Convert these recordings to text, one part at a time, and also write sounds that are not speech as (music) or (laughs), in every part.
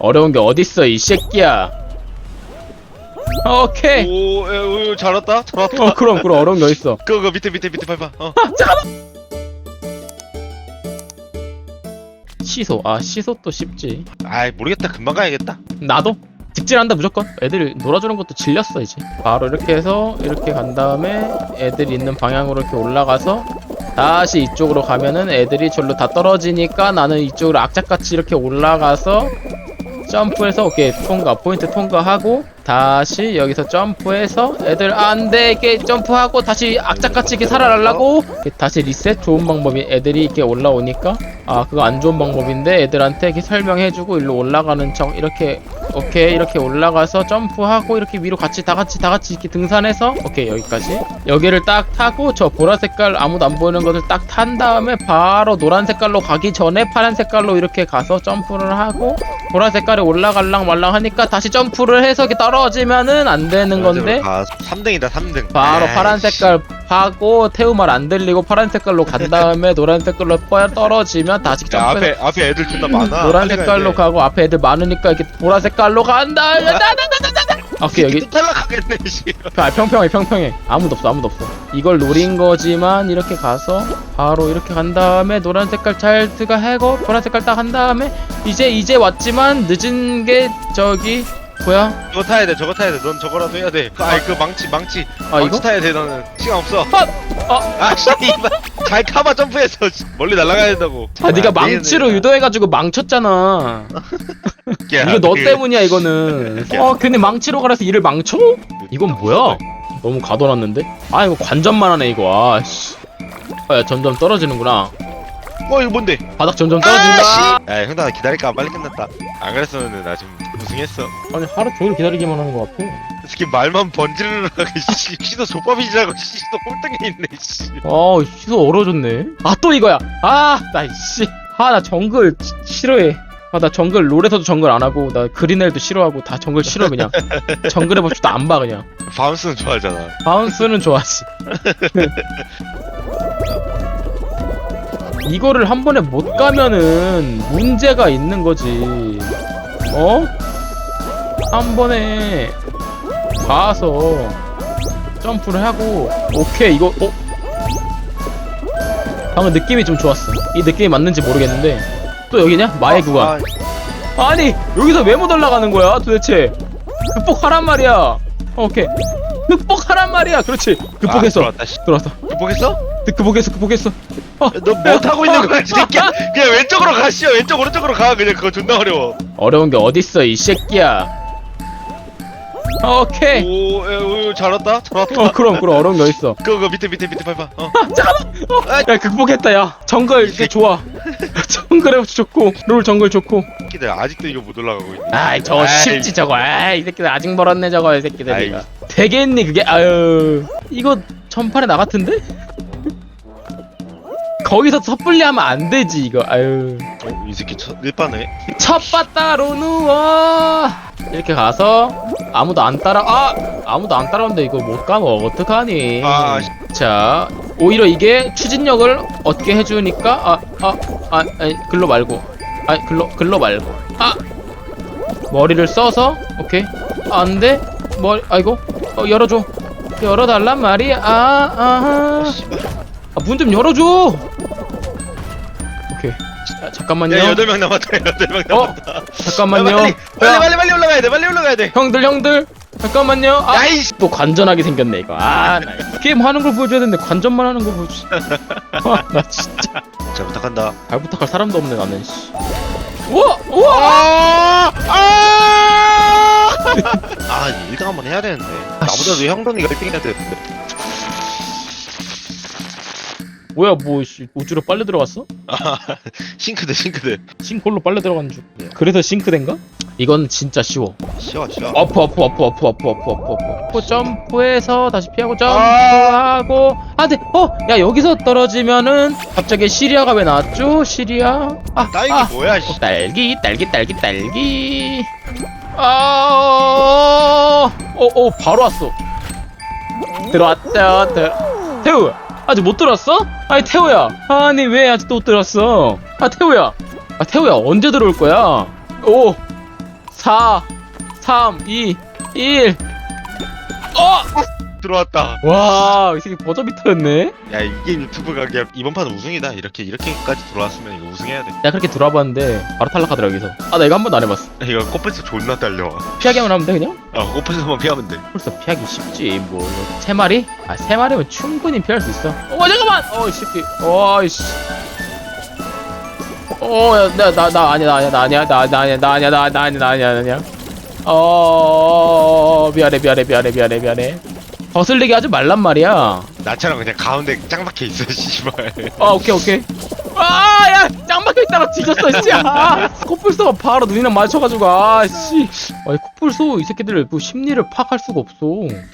어려운 게 어딨어 이 새끼야 오케이 오, 에, 오, 잘 왔다, 잘 왔다. 어 그럼 그럼 어려운 게 어딨어 그거, 그거 밑에, 밑에, 밑에 밟아. 어. 시소 아 시소 또 쉽지 아이, 모르겠다. 금방 가야겠다. 나도 직진한다 무조건 애들이 놀아주는 것도 질렸어 이제 바로 이렇게 해서 이렇게 간 다음에 애들이 있는 방향으로 이렇게 올라가서 다시 이쪽으로 가면은 애들이 절로 다 떨어지니까 나는 이쪽으로 악착같이 이렇게 올라가서 점프해서 오케이 통과 포인트 통과하고 다시 여기서 점프해서 애들 안돼 이렇게 점프하고 다시 악착같이 이렇게 이렇게 다시 리셋. 좋은 방법이 애들이 이렇게 올라오니까. 아 그거 안 좋은 방법인데 애들한테 이렇게 설명해주고 일로 올라가는 척 이렇게 오케이 이렇게 올라가서 점프하고 이렇게 위로 같이 다 같이 다 같이 이렇게 등산해서 오케이 여기까지. 여기를 딱 타고 저 보라 색깔 아무도 안 보이는 것을 딱 탄 다음에 바로 노란 색깔로 가기 전에 파란 색깔로 이렇게 가서 점프를 하고 보라 색깔에 올라갈랑 말랑 하니까 다시 점프를 해서 이렇게 떨어지면은 안 되는 건데. 아, 3등이다, 3등. 바로 파란 색깔 하고 태우 말 안 들리고 파란 색깔로 간 다음에 (laughs) 노란 색깔로 뻐- 떨어지면 다시 야, 점프 앞에, 앞에 애들 존나 많아. (laughs) 노란 빨리 색깔로 돼. 가고 앞에 애들 많으니까 이렇게 보라 색깔로 간다. 오케이 여기 또 탈락하겠네, 씨. 아, 평평해 평평해 아무도 없어 아무도 없어 이걸 노린 거지만 이렇게 가서 바로 이렇게 간 다음에 노란 색깔 차일드가 해고 보라 색깔 딱 한 다음에 이제 이제 왔지만 늦은 게 저기 뭐야 저거 타야 돼, 저거 타야 돼. 넌 저거라도 해야 돼. 그, 아이, 그 망치, 망치. 아 망치 이거 타야 돼, 너는. 시간 없어. 아, 아, 아, 씨, 이발. 잘 카바 점프해서 씨, 멀리 날아가야 된다고. 아 네가 망치로 유도해가지고 망쳤잖아 (laughs) 이거 너 때문이야 이거는 (laughs) 어 괜히 망치로 가라서 일을 망쳐? 이건 뭐야? 너무 가둬놨는데? 아 이거 관전만 하네 이거 아씨 아, 점점 떨어지는구나 어, 이거 뭔데? 바닥 점점 떨어진다 야, 형다 기다릴까? 빨리 끝났다. 안 그랬으면 나 지금 우승했어. 아니 하루 종일 기다리기만 하는 것 같아. 특히 말만 번지르르하게 씨, 시도 족밥이지라고 시도 꼴등에 있네, 씨. 아 시소 얼어졌네. 아 또 이거야. 아나 씨. 아 나 정글 시- 싫어해. 아 나 정글 롤에서도 정글 안 하고 나 그린엘도 싫어하고 다 정글 싫어 그냥. (laughs) 정글 해봅시도 안 봐 그냥. 바운스는 좋아하잖아. 바운스는 좋아하지. (laughs) 이거를 한 번에 못 가면은 문제가 있는 거지. 어? 한 번에 가서 점프를 하고 오케이 이거 어? 방금 느낌이 좀 좋았어 이 느낌이 맞는지 모르겠는데 또 여기냐? 마의 구간 아, 아니 여기서 왜 못 올라가는 거야 도대체 극복하란 말이야 어, 오케이 극복하란 말이야 그렇지 극복했어 아, 들어왔다, 씨. 들어왔어 극복했어? 극복했어 극복했어 어, 너뭐 타고 있는 거야, 이 (laughs) 새끼야? 그냥 왼쪽으로 가시오. 왼쪽, 오른쪽으로 가. 그냥 그거 존나 어려워. 어려운 게 어딨어 이 새끼야 오케이. 오, 에, 오, 잘 왔다, 잘 왔다. 어 그럼 그럼. 어려운 게 어딨어. 그거, 그거 밑에, 밑에, 밑에 밟아. (laughs) 어. 야 극복했다 야. 정글 이제 좋아. (laughs) 정글에 좋고. 롤 정글 좋고. 새끼들 아직도 이거 못 올라가고 있네. 아이 저거 아이, 쉽지 저거. 아이 이 새끼들 아직 멀었네 저거 이 새끼들. 아이. 이거 되겠니 그게. 아유. 이거 전판에 나 같은데? 거기서 섣불리 하면 안 되지 이거. 아유. 어, 이 새끼 첫, 일반에. 첫바 따로 누워. 이렇게 가서 아무도 안 따라 아! 아무도 안 따라오는데 이거 못 가면 어떡하니? 아, 씨. 자 오히려 이게 추진력을 얻게 해주니까 아아아 아, 아니 글로 말고. 아니 글로 글로 말고. 아! 머리를 써서 오케이. 안돼. 머리 아이고. 어, 열어줘. 열어달란 말이야. 아아문 좀 씨발. 열어줘. 오케이 자, 잠깐만요 야, 여덟 명 남았다, 여덟 명 어 남았다. 잠깐만요 야, 빨리, 빨리, 야, 빨리, 빨리 올라가야 돼, 빨리 올라가야 돼. 형들 형들 잠깐만요 아, 야이씨. 또 관전하게 생겼네 이거 아나 게임 하는 걸 보여줘야 되는데 관전만 하는 거 보여주 아나 진짜 자, 부탁한다. 잘 부탁할 사람도 없네 나는 씨 우와 우와 아! 아! (laughs) 아, 이제 1등 한번 해야 되는데. 나보다도 형돈이가 1등 해야 되는데. 뭐야 뭐 씨, 우주로 빨려 들어갔어? 아, (laughs) 싱크대, 싱크대. 싱크홀로 빨려 들어간 줄 그래서 싱크대인가? 이건 진짜 쉬워 쉬워, 쉬워. 어프 어프 어프 어프 어프 어프 어프 어프 점프해서 다시 피하고 점프하고 아네 어야 여기서 떨어지면은 갑자기 시리아가 왜 나왔죠? 시리아 아 딸기 아. 뭐야, 씨. 어, 딸기 딸기 딸기 딸기 아, 어, 어, 바로 왔어. 들어왔다, 들. 태우, 아직 못 들었어? 아니 태우야, 아니 왜 아직 못 들었어? 아 태우야, 아 태우야 언제 들어올 거야? 오, 4 3 2 1 어! 들어왔다. 와, 이 새끼 버저비터였네? 야 이게 유튜브 가게 이번 판은 우승이다. 이렇게 이렇게까지 들어왔으면 이거 우승해야 돼. 내가 그렇게 들어와 봤는데 바로 탈락하더라 여기서 아 나 이거 한 번도 안 해봤어 이거 코뿔소 존나 딸려와. 피하기만 하면 돼 그냥? 아 코뿔소만 피하면 돼. 벌써 피하기 쉽지 뭐 이거 세 마리? 아 세 마리면 충분히 피할 수 있어 어 잠깐만 어 이 새끼 어이씨 어나나 나 아니야 나 아니야 나 아니야 나 나 아니야 나 아니야 나 나 아니야 나 아니야 나 아니야 어 미안해 미안해 미안해 미안해 미안해 거슬리게 하지 말란 말이야. 나처럼 그냥 가운데 짱 박혀 있어 씨발. 아 오케이 오케이. 아야 짱박혀 있다가 뒤졌어 씨 아, 코뿔소가 바로 눈이랑 마주쳐가지고 아씨. 아이 코뿔소 이 새끼들 뭐 심리를 파악할 수가 없어.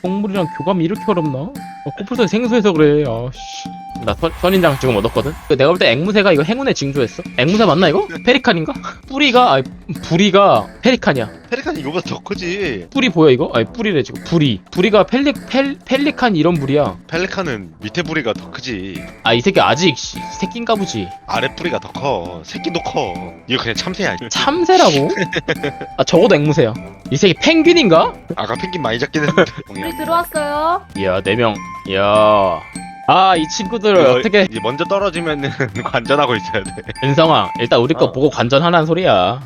동물이랑 교감이 이렇게 어렵나? 아, 코뿔소가 생소해서 그래. 아씨. 나 선, 선인장 지금 얻었거든. 내가 볼 때 앵무새가 이거 행운의 징조였어. 앵무새 맞나 이거? 페리칸인가? 뿌리가 아니 뿌리가 페리칸이야 페리칸 이거보다 더 크지. 뿌리 보여 이거? 아니 뿌리래 지금 뿌리 뿌리가 펠리 펠 펠리칸 이런 뿌리야 펠리칸은 밑에 뿌리가 더 크지. 아 이 새끼 아직 씨, 새끼인가 보지 아래 뿌리가 더 커. 새끼도 커. 이거 그냥 참새야. (laughs) 참새라고? 아 적어도 앵무새야 이 새끼 펭귄인가? 아까 펭귄 많이 잡긴 했는데. (laughs) 우리 들어왔어요. 이야 네명 이야 아 이 친구들 이거 어떻게 이제 먼저 떨어지면은 (laughs) 관전하고 있어야 돼. 은성아 일단 우리 거 어. 보고 관전하라는 소리야